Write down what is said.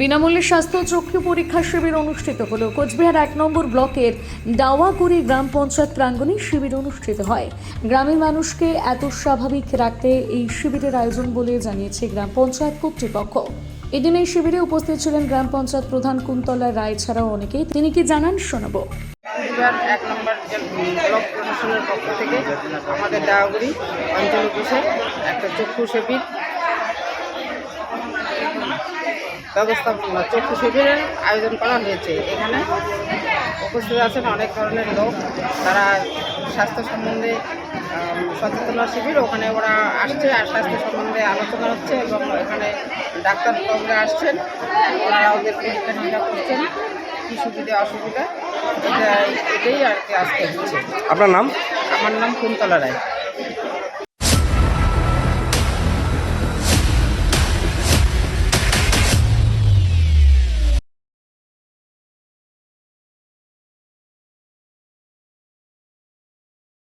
বিনামূল্যে স্বাস্থ্য চক্ষু পরীক্ষা শিবির অনুষ্ঠিত হলো। কোচবিহার এক নম্বর ব্লকের ডাওয়াগুড়ি গ্রাম পঞ্চায়েত প্রাঙ্গণে শিবির অনুষ্ঠিত হয়। গ্রামের মানুষকে এত স্বাভাবিক রাখতে এই শিবিরের আয়োজন বলে জানিয়েছে গ্রাম পঞ্চায়েত কর্তৃপক্ষ। এদিন এই শিবিরে উপস্থিত ছিলেন গ্রাম পঞ্চায়েত প্রধান কুন্তলা রায় ছাড়াও অনেকেই তিনি কি জানান, শোনাবো। এক নম্বর ব্লক প্রশাসনের পক্ষ থেকে আমাদের ডায়াগুড়ি অঞ্চল একটা চক্ষু শিবির ব্যবস্থাপনা চক্ষু শিবিরের আয়োজন করা হয়েছে। এখানে উপস্থিত আছেন অনেক ধরনের লোক। তারা স্বাস্থ্য সম্বন্ধে সচেতনতা শিবির ওখানে ওরা আসছে আর স্বাস্থ্য সম্বন্ধে আলোচনা হচ্ছে এবং এখানে ডাক্তার বাবুরা আসছেন। ওনারা ওদের পরীক্ষা নিরীক্ষা করছেন। কী সুবিধা অসুবিধা এটা এটাই আর কি আজকে হচ্ছে। আপনার নাম? আমার নাম কুন্তলা রায়।